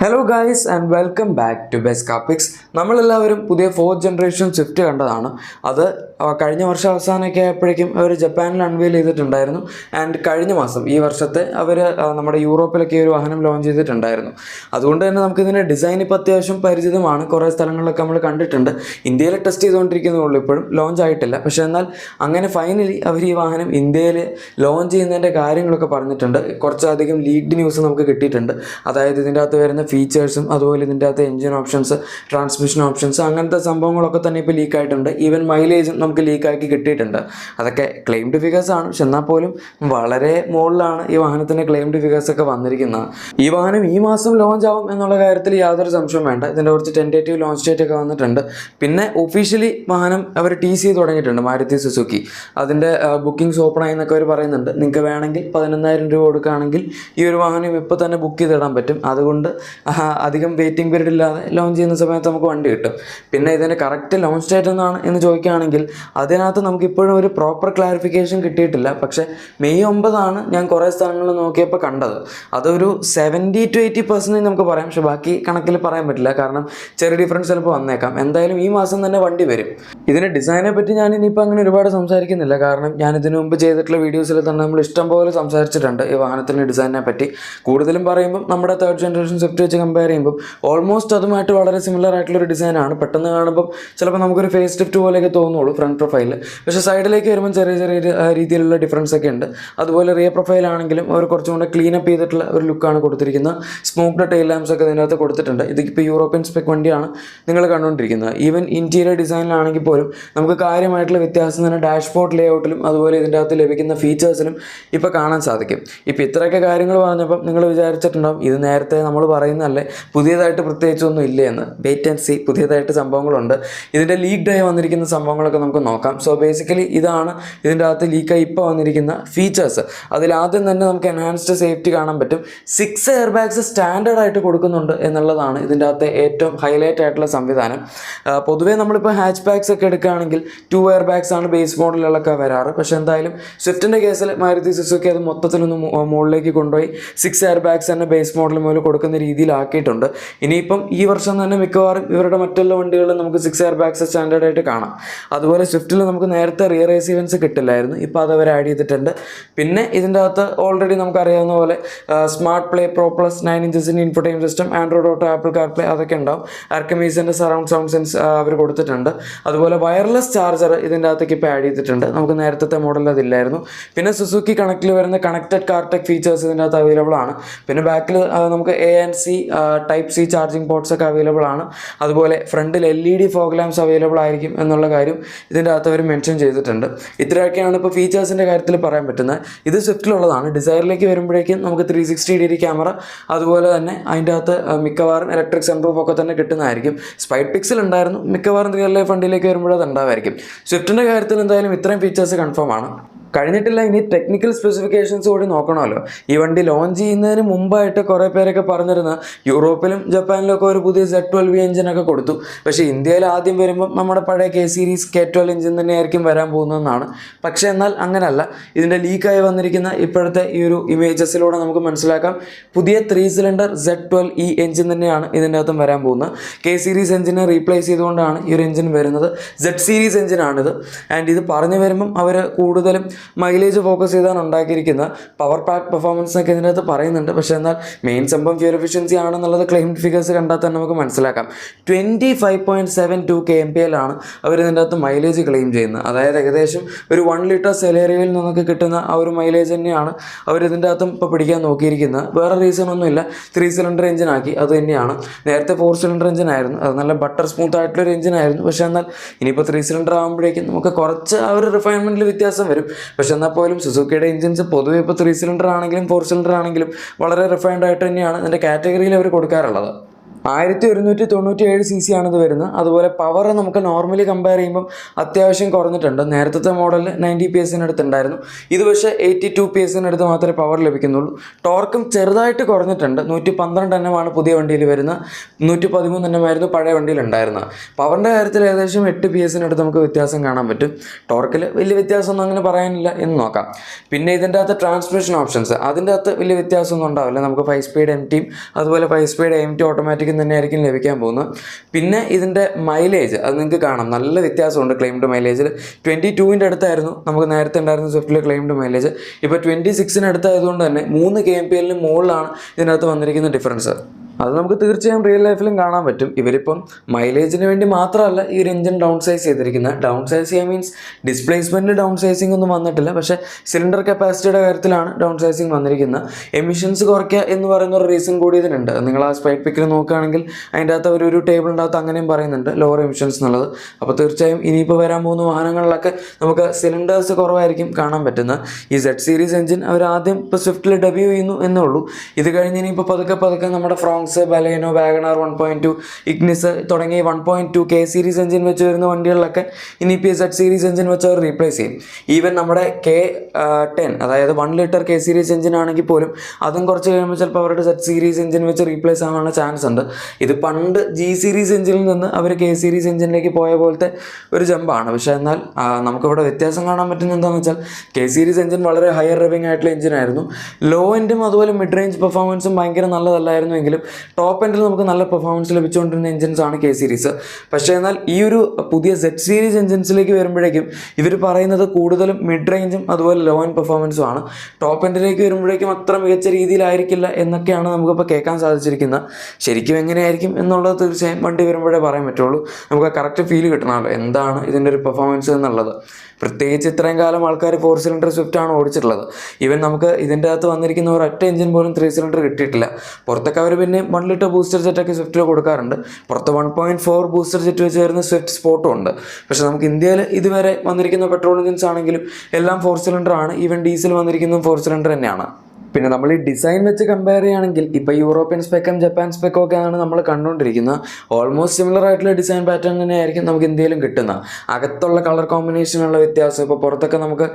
Hello guys and welcome back to best Cappix നമ്മളെല്ലാവരും പുതിയ fourth generation Swift കണ്ടതാണ്. അത് കഴിഞ്ഞ വർഷം അവസാനമൊക്കെ ആയപ്പോഴേക്കും അവർ ജപ്പാനിൽ അൺവീൽ ചെയ്തിട്ടുണ്ടായിരുന്നു. ആൻഡ് കഴിഞ്ഞ മാസം ഈ വർഷത്തെ അവർ നമ്മുടെ യൂറോപ്പിലൊക്കെ ഒരു വാഹനം ലോഞ്ച് ചെയ്തിട്ടുണ്ടായിരുന്നു. അതുകൊണ്ട് തന്നെ നമുക്കിതിന്റെ ഡിസൈൻ ഇപ്പോൾ അത്യാവശ്യം പരിചിതമാണ്. കുറേ സ്ഥലങ്ങളിലൊക്കെ നമ്മൾ കണ്ടിട്ടുണ്ട്. ഇന്ത്യയിൽ ടെസ്റ്റ് ചെയ്തുകൊണ്ടിരിക്കുന്നേ ഉള്ളൂ. ഇപ്പോഴും ലോഞ്ച് ആയിട്ടില്ല. പക്ഷേ എന്നാൽ അങ്ങനെ ഫൈനലി അവർ ഈ വാഹനം ഇന്ത്യയിൽ ലോഞ്ച് ചെയ്യുന്നതിന്റെ കാര്യങ്ങളൊക്കെ പറഞ്ഞിട്ടുണ്ട്. കുറച്ചധികം ലീഡ് ന്യൂസ് നമുക്ക് കിട്ടിയിട്ടുണ്ട്. അതായത് ഇതിന്റെ അകത്ത് വരുന്ന ഫീച്ചേഴ്സും അതുപോലെ ഇതിന്റെ അകത്ത് എഞ്ചിൻ ഓപ്ഷൻസ് ട്രാൻസ്മിഷൻ ഓപ്ഷൻസ് അങ്ങനത്തെ സംഭവങ്ങളൊക്കെ തന്നെ ഇപ്പോൾ ലീക്ക് ആയിട്ടുണ്ട്. ഈവൻ മൈലേജും നമുക്ക് ലീക്കാക്കി കിട്ടിയിട്ടുണ്ട്. അതൊക്കെ ക്ലെയിംഡ് ഫിഗേഴ്സ് ആണ്. പക്ഷെ എന്നാൽ പോലും വളരെ മുകളിലാണ് ഈ വാഹനത്തിന്റെ ക്ലെയിംഡ് ഫിഗേഴ്സ് ഒക്കെ വന്നിരിക്കുന്നത്. ഈ വാഹനം ഈ മാസം ലോഞ്ച് ആവും എന്നുള്ള കാര്യത്തിൽ യാതൊരു സംശയവും വേണ്ട. ഇതിന്റെ കുറച്ച് ടെന്റേറ്റീവ് ലോഞ്ച് ഡേറ്റ് ഒക്കെ വന്നിട്ടുണ്ട്. പിന്നെ ഒഫീഷ്യലി വാഹനം അവർ ടി സി തുടങ്ങിയിട്ടുണ്ട് മാരുതി സുസുക്കി. അതിന്റെ ബുക്കിംഗ്സ് ഓപ്പൺ ആയി എന്നൊക്കെ അവർ പറയുന്നുണ്ട്. നിങ്ങൾക്ക് വേണമെങ്കിൽ പതിനൊന്നായിരം രൂപ കൊടുക്കുകയാണെങ്കിൽ ഈ ഒരു വാഹനം ഇപ്പോൾ തന്നെ ബുക്ക് ചെയ്തിടാൻ പറ്റും. അതുകൊണ്ട് അധികം വെയിറ്റിംഗ് പീരീഡ് ഇല്ലാതെ ലോഞ്ച് ചെയ്യുന്ന സമയത്ത് നമുക്ക് വണ്ടി കിട്ടും. പിന്നെ ഇതിന്റെ കറക്റ്റ് ലോഞ്ച് ഡേറ്റ് എന്നാണ് എന്ന് ചോദിക്കുകയാണെങ്കിൽ അതിനകത്ത് നമുക്ക് ഇപ്പോഴും ഒരു പ്രോപ്പർ ക്ലാരിഫിക്കേഷൻ കിട്ടിയിട്ടില്ല. പക്ഷേ മെയ് ഒമ്പതാണ് ഞാൻ കുറേ സ്ഥലങ്ങളിൽ നോക്കിയപ്പോൾ കണ്ടത്. അതൊരു സെവന്റി ടു എയ്റ്റി പെർസെന്റേജ് നമുക്ക് പറയാം. പക്ഷെ ബാക്കി കണക്കിൽ പറയാൻ പറ്റില്ല. കാരണം ചെറിയ ഡിഫറൻസ് ചിലപ്പോൾ വന്നേക്കാം. എന്തായാലും ഈ മാസം തന്നെ വണ്ടി വരും. ഇതിന്റെ ഡിസൈനെ പറ്റി ഞാൻ ഇനിയിപ്പോൾ അങ്ങനെ ഒരുപാട് സംസാരിക്കുന്നില്ല. കാരണം ഞാൻ ഇതിനു മുമ്പ് ചെയ്തിട്ടുള്ള വീഡിയോസിൽ തന്നെ നമ്മൾ ഇഷ്ടം പോലെ സംസാരിച്ചിട്ടുണ്ട് ഈ വാഹനത്തിന്റെ ഡിസൈനെ പറ്റി. കൂടുതലും പറയുമ്പോൾ നമ്മുടെ തേർഡ് ജനറേഷൻ സ്വിഫ്റ്റ് വെച്ച് കമ്പയർ ചെയ്യുമ്പോൾ ഓൾമോസ്റ്റ് അതുമായിട്ട് വളരെ സിമിലർ ആയിട്ടുള്ള ഒരു ഡിസൈനാണ് പെട്ടെന്ന് കാണുമ്പോൾ ചിലപ്പോൾ നമുക്കൊരു ഫേസ് ലിഫ്റ്റ് പോലെയൊക്കെ തോന്നുള്ളൂ. ഫ്രണ്ട് പ്രൊഫൈലിൽ പക്ഷേ സൈഡിലേക്ക് വരുമ്പോൾ ചെറിയ ചെറിയ രീതിയിലുള്ള ഡിഫറൻസ് ഒക്കെ ഉണ്ട്. അതുപോലെ റിയർ പ്രൊഫൈൽ ആണെങ്കിലും അവർ കുറച്ചും കൂടെ ക്ലീൻ അപ്പ് ചെയ്തിട്ടുള്ള ഒരു ലുക്കാണ് കൊടുത്തിരിക്കുന്നത്. സ്മോക്ക്ഡ് ടെയിൽ ലാംസ് ഒക്കെ ഇതിനകത്ത് കൊടുത്തിട്ടുണ്ട്. ഇതിപ്പോൾ യൂറോപ്യൻ സ്പെക് വണ്ടിയാണ് നിങ്ങൾ കണ്ടുകൊണ്ടിരിക്കുന്നത്. ഈവൻ ഇന്റീരിയർ ഡിസൈനിലാണെങ്കിൽ പോലും നമുക്ക് കാര്യമായിട്ടുള്ള വ്യത്യാസം തന്നെ ഡാഷ്ബോർഡ് ലേഔട്ടിലും അതുപോലെ ഇതിന്റെ അകത്ത് ലഭിക്കുന്ന ഫീച്ചേഴ്സിലും ഇപ്പോൾ കാണാൻ സാധിക്കും. ഇപ്പോൾ ഇത്രയൊക്കെ കാര്യങ്ങൾ പറഞ്ഞപ്പം നിങ്ങൾ വിചാരിച്ചിട്ടുണ്ടാവും ഇത് നേരത്തെ നമ്മൾ പറയുന്നതല്ലേ പുതിയതായിട്ട് പ്രത്യേകിച്ചൊന്നും ഇല്ലേ എന്ന്. വെയിറ്റ് ആൻഡ് സി പുതിയതായിട്ട് സംഭവങ്ങളുണ്ട്. ഇതിന്റെ ഡേ വന്നിരിക്കുന്ന സംഭവങ്ങളൊക്കെ നമുക്ക് നോക്കാം. സോ ബേസിക്കലി ഇതാണ് ഇതിന്റെ അകത്ത് ലീക്കായി ഇപ്പോൾ വന്നിരിക്കുന്ന ഫീച്ചേഴ്സ് അതിൽ ആദ്യം തന്നെ നമുക്ക് എൻഹാൻസ്ഡ് സേഫ്റ്റി കാണാൻ പറ്റും. സിക്സ് എയർ ബാഗ്സ് സ്റ്റാൻഡേർഡ് ആയിട്ട് കൊടുക്കുന്നുണ്ട് എന്നുള്ളതാണ് ഇതിന്റെ അകത്തെ ഏറ്റവും ഹൈലൈറ്റ് ആയിട്ടുള്ള സംവിധാനം. പൊതുവേ നമ്മളിപ്പോൾ ഹാച്ച് ബാഗ്സ് ഒക്കെ എടുക്കുകയാണെങ്കിൽ ടു എയർ ബാഗ്സ് ആണ് ബേസ് മോഡലുകളൊക്കെ വരാറ്. പക്ഷെ എന്തായാലും സ്വിഫ്റ്റിന്റെ കേസിൽ മാരുതി സുസുക്കി അത് മൊത്തത്തിലൊന്ന് മുകളിലേക്ക് കൊണ്ടുപോയി സിക്സ് എയർ ബാഗ്സ് തന്നെ ബേസ് മോഡൽ മുതൽ കൊടുക്കുന്ന രീതിയിലാക്കിയിട്ടുണ്ട്. ഇനിയിപ്പം ഈ വർഷം തന്നെ മിക്കവാറും ഇവരുടെ മറ്റുള്ള വണ്ടികളിൽ നമുക്ക് സിക്സ് എയർ ബാഗ്സ് സ്റ്റാൻഡേർഡ് ആയിട്ട് കാണാം. അതുപോലെ സ്വിഫ്റ്റിൽ നമുക്ക് നേരത്തെ റിയർ എ ഇവൻസ് കിട്ടില്ലായിരുന്നു. ഇപ്പോൾ അത് അവർ ആഡ് ചെയ്തിട്ടുണ്ട്. പിന്നെ ഇതിന്റെ അകത്ത് ഓൾറെഡി നമുക്കറിയാവുന്ന പോലെ smart play pro plus nine ഇഞ്ചസിന്റെ infotainment system Android auto Apple car play അതൊക്കെ ഉണ്ടാവും. ആർക്കമീസിന്റെ സറൗണ്ട് സൗണ്ട് സെൻസ് അവർ കൊടുത്തിട്ടുണ്ട്. അതുപോലെ വയർലെസ് ചാർജർ ഇതിന്റെ അകത്തേക്ക് ഇപ്പോൾ ആഡ് ചെയ്തിട്ടുണ്ട്. നമുക്ക് നേരത്തെ മോഡലിൽ അതില്ലായിരുന്നു. പിന്നെ സുസുക്കി കണക്റ്റിൽ വരുന്ന കണക്റ്റഡ് കാർടെക് ഫീച്ചേഴ്സ് ഇതിന്റെ അകത്ത് അവൈലബിൾ ആണ്. പിന്നെ ബാക്കിൽ നമുക്ക് A and C type C charging ports ഒക്കെ അവൈലബിൾ ആണ്. അതുപോലെ ഫ്രണ്ടിൽ L E D fog lamps available ആയിരിക്കും എന്നുള്ള കാര്യം ഇതിന്റെ അകത്ത് അവർ മെൻഷൻ ചെയ്തിട്ടുണ്ട്. ഇത്രയൊക്കെയാണ് ഇപ്പോൾ ഫീച്ചേഴ്സിന്റെ കാര്യത്തിൽ പറയാൻ പറ്റുന്നത്. ഇത് സ്വിഫ്റ്റിലുള്ളതാണ് ഡിസൈറിലേക്ക് വരുമ്പോഴേക്കും നമുക്ക് ത്രീ സിക്സ്റ്റി ഡിഗ്രി ക്യാമറ അതുപോലെ തന്നെ അതിന്റെ അകത്ത് മിക്കവാറും ഇലക്ട്രിക് സൺറൂഫ് ഒക്കെ തന്നെ കിട്ടുന്നതായിരിക്കും. സ്പൈഡ് പിക്സൽ ഉണ്ടായിരുന്നു. മിക്കവാറും റിയൽ ലൈഫ് വണ്ടിയിലേക്ക് വരുമ്പോഴത് ഉണ്ടാവായിരിക്കും സ്വിഫ്റ്റിന്റെ കാര്യത്തിൽ എന്തായാലും ഇത്രയും ഫീച്ചേഴ്സ് കൺഫേം ആണ്. കഴിഞ്ഞിട്ടില്ല ഇനി ടെക്നിക്കൽ സ്പെസിഫിക്കേഷൻസ് കൂടി നോക്കണമല്ലോ. ഈ വണ്ടി ലോഞ്ച് ചെയ്യുന്നതിന് മുമ്പായിട്ട് കുറേ പേരൊക്കെ പറഞ്ഞിരുന്ന യൂറോപ്പിലും ജപ്പാനിലും ഒക്കെ ഒരു പുതിയ സെറ്റ് ട്വൽവ് എഞ്ചിനൊക്കെ കൊടുത്തു. പക്ഷേ ഇന്ത്യയിൽ ആദ്യം വരുമ്പോൾ നമ്മുടെ പഴയ K series K twelve engine തന്നെയായിരിക്കും വരാൻ പോകുന്നതെന്നാണ്. പക്ഷേ എന്നാൽ അങ്ങനല്ല. ഇതിന്റെ ലീക്കായി വന്നിരിക്കുന്ന ഇപ്പോഴത്തെ ഈ ഒരു ഇമേജസിലൂടെ നമുക്ക് മനസ്സിലാക്കാം. പുതിയ three cylinder Z twelve E engine തന്നെയാണ് ഇതിന്റെ അകത്തും വരാൻ പോകുന്നത്. കെ സീരീസ് എഞ്ചിനെ റീപ്ലേസ് ചെയ്തുകൊണ്ടാണ് ഈ ഒരു എഞ്ചിൻ വരുന്നത്. സെഡ് സീരീസ് എഞ്ചിനാണിത് ആൻഡ് ഇത് പറഞ്ഞു വരുമ്പം അവർ കൂടുതലും മൈലേജ് ഫോക്കസ് ചെയ്താണ് ഉണ്ടാക്കിയിരിക്കുന്നത്. പവർ പാക്ക് പെർഫോമൻസ് ഒക്കെ ഇതിനകത്ത് പറയുന്നുണ്ട്. പക്ഷേ എന്നാൽ മെയിൻ സംഭവം ഫ്യൂർ എഫിഷ്യൻസി ആണെന്നുള്ളത് ക്ലെയിം ഫിഗേഴ്സ് കണ്ടാൽ തന്നെ നമുക്ക് മനസ്സിലാക്കാം. Twenty five point seven two K M P എല്ലാണ് അവർ ഇതിന്റെ അകത്ത് മൈലേജ് ക്ലെയിം ചെയ്യുന്നത്. അതായത് ഏകദേശം ഒരു വൺ ലിറ്റർ സെലേറിയയിൽ നിന്നൊക്കെ കിട്ടുന്ന ആ ഒരു മൈലേജ് തന്നെയാണ് അവർ ഇതിന്റെ അകത്തും ഇപ്പോൾ പിടിക്കാൻ നോക്കിയിരിക്കുന്നത്. വേറെ റീസൺ ഒന്നുമില്ല. ത്രീ സിലിണ്ടർ എഞ്ചിൻ ആക്കി. അത് തന്നെയാണ്. നേരത്തെ ഫോർ സിലിണ്ടർ എഞ്ചിൻ ആയിരുന്നു. അത് നല്ല ബട്ടർ സ്മൂത്ത് ആയിട്ടുള്ള ഒരു എഞ്ചിൻ ആയിരുന്നു. പക്ഷേ എന്നാൽ ഇനിയിപ്പോൾ ത്രീ സിലിണ്ടർ ആകുമ്പോഴേക്കും നമുക്ക് കുറച്ച് ആ ഒരു റിഫൈൻമെന്റിൽ വ്യത്യാസം വരും. പക്ഷെ എന്നാൽ പോലും സുസുക്കിയുടെ എഞ്ചിൻസ് പൊതുവെ ഇപ്പോൾ ത്രീ സിലിണ്ടർ ആണെങ്കിലും ഫോർ സിലിണ്ടർ ആണെങ്കിലും വളരെ റിഫൈൻഡ് ആയിട്ട് തന്നെയാണ് ഇതിന്റെ കാറ്റഗറിയിൽ അവർ കൊടുക്കാറുള്ളത്. ആയിരത്തി ഒരുന്നൂറ്റി തൊണ്ണൂറ്റി ഏഴ് സി സി ആണിത് വരുന്നത്. അതുപോലെ പവർ നമുക്ക് നോർമലി കമ്പയർ ചെയ്യുമ്പം അത്യാവശ്യം കുറഞ്ഞിട്ടുണ്ട്. നേരത്തെ മോഡലിൽ നയന്റി പി എസിന് അടുത്തുണ്ടായിരുന്നു. ഇത് പക്ഷേ എയ്റ്റി ടു പി എസിന് അടുത്ത് മാത്രമേ പവർ ലഭിക്കുന്നുള്ളൂ. ടോർക്കും ചെറുതായിട്ട് കുറഞ്ഞിട്ടുണ്ട്. നൂറ്റി പന്ത്രണ്ട് ആണ് പുതിയ വണ്ടിയിൽ വരുന്നത്. നൂറ്റി പതിമൂന്ന് എണ്ണമായിരുന്നു പഴയ വണ്ടിയിൽ ഉണ്ടായിരുന്നത്. പവറിന്റെ കാര്യത്തിൽ ഏകദേശം എട്ട് പി എസിന് അടുത്ത് നമുക്ക് വ്യത്യാസം കാണാൻ പറ്റും. ടോർക്കിൽ വലിയ വ്യത്യാസമൊന്നും അങ്ങനെ പറയാനില്ല എന്ന് നോക്കാം. പിന്നെ ഇതിന്റെ അകത്ത് ട്രാൻസ്മിഷൻ ഓപ്ഷൻസ് അതിന്റെ അകത്ത് വലിയ വ്യത്യാസമൊന്നും ഉണ്ടാവില്ല. നമുക്ക് ഫൈവ് സ്പീഡ് എം ടിയും അതുപോലെ ഫൈവ് സ്പീഡ് എം ടി ഓട്ടോമാറ്റിക്കും തന്നെ ആയിരിക്കും ലഭിക്കാൻ പോകുന്നത്. പിന്നെ ഇതിന്റെ മൈലേജ് അത് നിങ്ങൾക്ക് കാണാം. നല്ല വ്യത്യാസമുണ്ട് ക്ലെയിംഡ് മൈലേജിൽ ട്വന്റി ടുവിന്റെ അടുത്തായിരുന്നു. നമുക്ക് നേരത്തെ ഉണ്ടായിരുന്ന സ്വിഫ്റ്റിലെ ക്ലെയിംഡ് മൈലേജ് ഇപ്പോൾ ട്വന്റി സിക്സിന് അടുത്തായതുകൊണ്ട് തന്നെ മൂന്ന് കെ എം പി എല്ലിന് മുകളിലാണ് ഇതിനകത്ത് വന്നിരിക്കുന്ന ഡിഫറൻസ് അത് നമുക്ക് തീർച്ചയായും റിയൽ ലൈഫിലും കാണാൻ പറ്റും. ഇവരിപ്പം മൈലേജിന് വേണ്ടി മാത്രമല്ല ഈ ഒരു എഞ്ചിൻ ഡൗൺ സൈസ് ചെയ്തിരിക്കുന്നത് ഡൗൺ സൈസ് ചെയ്യാൻ മീൻസ് ഡിസ്പ്ലേസ്മെന്റ് ഡൗൺ സൈസിങ് ഒന്നും വന്നിട്ടില്ല. പക്ഷേ സിലിണ്ടർ കപ്പാസിറ്റിയുടെ കാര്യത്തിലാണ് ഡൗൺ സൈസിങ് വന്നിരിക്കുന്നത് എമിഷൻസ് കുറയ്ക്കുക എന്ന് പറയുന്ന ഒരു റീസൺ കൂടി ഇതിനുണ്ട് നിങ്ങൾ ആ സ്പൈഡ് പിക്കിൽ നോക്കുകയാണെങ്കിൽ അതിന്റെ അകത്ത് ഒരു ഒരു ടേബിളിന്റെ അങ്ങനെയും പറയുന്നുണ്ട്. ലോവർ എമിഷൻസ് എന്നുള്ളത്. അപ്പോൾ തീർച്ചയായും ഇനിയിപ്പോൾ വരാൻ പോകുന്ന വാഹനങ്ങളിലൊക്കെ നമുക്ക് സിലിണ്ടേഴ്സ് കുറവായിരിക്കും കാണാൻ പറ്റുന്നത് ഈ സെഡ് സീരീസ് എഞ്ചിൻ അവർ ആദ്യം ഇപ്പോൾ സ്വിഫ്റ്റിൽ ഡെബ്യൂ ചെയ്യുന്നു എന്നേ ഉള്ളൂ. ഇത് കഴിഞ്ഞ് ഇനിയിപ്പോൾ പതുക്കെ പതുക്കെ നമ്മുടെ Fronx Baleno Wagon R one point two Ignis തുടങ്ങി one point two K series engine വെച്ച് വരുന്ന വണ്ടികളിലൊക്കെ ഇനി പി സെഡ് സീരീസ് എഞ്ചിൻ വെച്ച് അവർ റീപ്ലേസ് ചെയ്യും. ഈവൻ നമ്മുടെ കെ ടെൻ അതായത് one litre K series engine ആണെങ്കിൽ പോലും അതും കുറച്ച് കഴിയുമ്പോൾ ചിലപ്പോൾ അവരുടെ സെറ്റ് സീരീസ് എഞ്ചിൻ വെച്ച് റീപ്ലേസ് ആവാനുള്ള ചാൻസ് ഉണ്ട്. ഇത് പണ്ട് ജി സീരീസ് എഞ്ചിനിൽ നിന്ന് അവർ കെ സീരീസ് എഞ്ചിനിലേക്ക് പോയ പോലത്തെ ഒരു ജമ്പാണ് പക്ഷേ എന്നാൽ നമുക്കിവിടെ വ്യത്യാസം കാണാൻ പറ്റുന്ന എന്താണെന്ന് വെച്ചാൽ കെ സീരീസ് എഞ്ചിൻ വളരെ ഹയർ റിവിംഗ് ആയിട്ടുള്ള എഞ്ചിനായിരുന്നു ലോ എൻഡും അതുപോലെ മിഡ് റേഞ്ച് പെർഫോമൻസും ഭയങ്കര നല്ലതല്ലായിരുന്നു എങ്കിലും ടോപ്പ് എൻഡിൽ നമുക്ക് നല്ല പെർഫോമൻസ് ലഭിച്ചുകൊണ്ടിരുന്ന എഞ്ചിൻസ് ആണ് കെ സീരീസ് പക്ഷേ എന്നാൽ ഈ ഒരു പുതിയ സെറ്റ് സീരീസ് എഞ്ചിൻസിലേക്ക് വരുമ്പോഴേക്കും ഇവർ പറയുന്നത് കൂടുതലും മിഡ് റേഞ്ചും അതുപോലെ ലോ ആൻഡ് പെർഫോമൻസും ആണ്. ടോപ്പ് എൻഡിലേക്ക് വരുമ്പോഴേക്കും അത്ര മികച്ച രീതിയിലായിരിക്കില്ല എന്നൊക്കെയാണ് നമുക്കിപ്പോൾ കേൾക്കാൻ സാധിച്ചിരിക്കുന്നത്. ശരിക്കും എങ്ങനെയായിരിക്കും എന്നുള്ളത് തീർച്ചയായും വണ്ടി വരുമ്പോഴേ പറയാൻ പറ്റുള്ളൂ. നമുക്ക് കറക്റ്റ് ഫീൽ കിട്ടണമല്ലോ. എന്താണ് ഇതിന്റെ ഒരു പെർഫോമൻസ് എന്നുള്ളത്? പ്രത്യേകിച്ച് ഇത്രയും കാലം ആൾക്കാർ ഫോർ സിലിണ്ടർ സ്വിഫ്റ്റ് ആണ് ഓടിച്ചിട്ടുള്ളത്. ഈവൻ നമുക്ക് ഇതിന്റെ അകത്ത് വന്നിരിക്കുന്ന ഒരു ഒറ്റ എഞ്ചിൻ പോലും ത്രീ സിലിണ്ടർ കിട്ടിയിട്ടില്ല. പുറത്തൊക്കെ അവർ പിന്നെ വൺ ലിറ്റർ ബൂസ്റ്റർ ജെറ്റൊക്കെ സ്വിഫ്റ്റിൽ കൊടുക്കാറുണ്ട്. പുറത്ത് one point four booster jet വെച്ച് വരുന്ന സ്വിഫ്റ്റ് സ്പോട്ടും ഉണ്ട്. പക്ഷേ നമുക്ക് ഇന്ത്യയിൽ ഇതുവരെ വന്നിരിക്കുന്ന പെട്രോൾ എഞ്ചിൻസ് ആണെങ്കിലും എല്ലാം ഫോർ സിലിണ്ടർ ആണ്. ഈവൻ ഡീസൽ വന്നിരിക്കുന്നതും ഫോർ സിലിണ്ടർ തന്നെയാണ്. പിന്നെ നമ്മൾ ഈ ഡിസൈൻ വെച്ച് കമ്പയർ ചെയ്യുകയാണെങ്കിൽ ഇപ്പോൾ യൂറോപ്യൻ സ്പെക്കും ജപ്പാൻ സ്പെക്കും ഒക്കെ ആണ് നമ്മൾ കണ്ടുകൊണ്ടിരിക്കുന്നത്. ഓൾമോസ്റ്റ് സിമിലർ ആയിട്ടുള്ള ഡിസൈൻ പാറ്റേൺ തന്നെയായിരിക്കും നമുക്ക് ഇന്ത്യയിലും കിട്ടുന്നത് അകത്തുള്ള കളർ കോമ്പിനേഷനുള്ള വ്യത്യാസം ഇപ്പോൾ പുറത്തൊക്കെ നമുക്ക്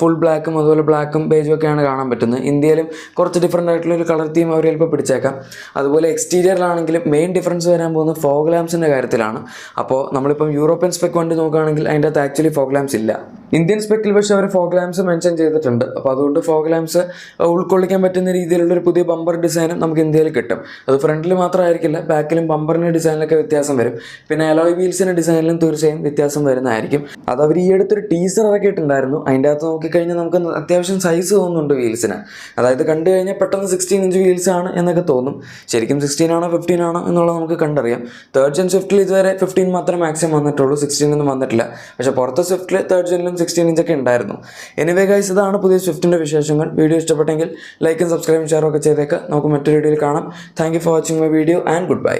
ഫുൾ ബ്ലാക്കും അതുപോലെ ബ്ലാക്കും ബേജും ഒക്കെയാണ് കാണാൻ പറ്റുന്നത്. ഇന്ത്യയിലും കുറച്ച് ഡിഫറെന്റ് ആയിട്ടുള്ള ഒരു കളർ തീം അവർ ചിലപ്പോൾ പിടിച്ചേക്കാം. അതുപോലെ എക്സ്റ്റീരിയറിലാണെങ്കിലും മെയിൻ ഡിഫറൻസ് വരാൻ പോകുന്നത് ഫോഗ് ലാംസിന്റെ കാര്യത്തിലാണ്. അപ്പോൾ നമ്മളിപ്പം യൂറോപ്യൻ സ്പെക്ക് വണ്ടി നോക്കുകയാണെങ്കിൽ അതിന്റെ അകത്ത് ആക്ച്വലി ഫോഗ് ലാംസ് ഇല്ല. ഇന്ത്യൻ സ്പെക്കിൽ പക്ഷേ അവർ ഫോഗ്ലാംസ് മെൻഷൻ ചെയ്തിട്ടുണ്ട്. അപ്പോൾ അതുകൊണ്ട് ഫോഗ്ലാംസ് ഉൾക്കൊള്ളിക്കാൻ പറ്റുന്ന രീതിയിലുള്ള ഒരു പുതിയ ബമ്പർ ഡിസൈനും നമുക്ക് ഇന്ത്യയിൽ കിട്ടും. അത് ഫ്രണ്ടിൽ മാത്രമായിരിക്കില്ല ബാക്കിലും ബമ്പറിന്റെ ഡിസൈനിലൊക്കെ വ്യത്യാസം വരും. പിന്നെ അലോയ് വീൽസിന്റെ ഡിസൈനിലും തീർച്ചയായും വ്യത്യാസം വരുന്നതായിരിക്കും. അത് അവർ ഈ അടുത്തൊരു ടീസർ ഇറക്കിയിട്ടുണ്ടായിരുന്നു. അതിന്റെ അകത്ത് നോക്കിക്കഴിഞ്ഞാൽ നമുക്ക് അത്യാവശ്യം സൈസ് തോന്നുന്നുണ്ട് വീൽസിന് അതായത് കണ്ടു കഴിഞ്ഞാൽ പെട്ടെന്ന് സിക്സ്റ്റീൻ ഇഞ്ച് വീൽസ് ആണ് എന്നൊക്കെ തോന്നും. ശരിക്കും സിക്സ്റ്റീൻ ആണോ ഫിഫ്റ്റീൻ ആണോ എന്നുള്ളത് നമുക്ക് കണ്ടറിയാം. തേർഡ് ജെൻ സ്വിഫ്റ്റിൽ ഇതുവരെ ഫിഫ്റ്റീൻ മാത്രം മാക്സിമം വന്നിട്ടുള്ളൂ. സിക്സ്റ്റീൻ ഒന്നും വന്നിട്ടില്ല. പക്ഷേ പുറത്തെ സ്വിഫ്റ്റിൽ തേർഡ് ജെനിലും സിക്സ്റ്റീൻ ഇഞ്ചൊക്കെ ഉണ്ടായിരുന്നു. എനിവേ ഗൈസ് ഇതാണ് പുതിയ സ്വിഫ്റ്റിന്റെ വിശേഷങ്ങൾ. വീഡിയോ ഇഷ്ടപ്പെട്ടെങ്കിൽ ലൈക്കും സബ്സ്ക്രൈബും ഷെയറും ഒക്കെ ചെയ്തേക്ക്. നമുക്ക് മറ്റൊരു വീഡിയോയിൽ കാണാം. Thank for watching my video and goodbye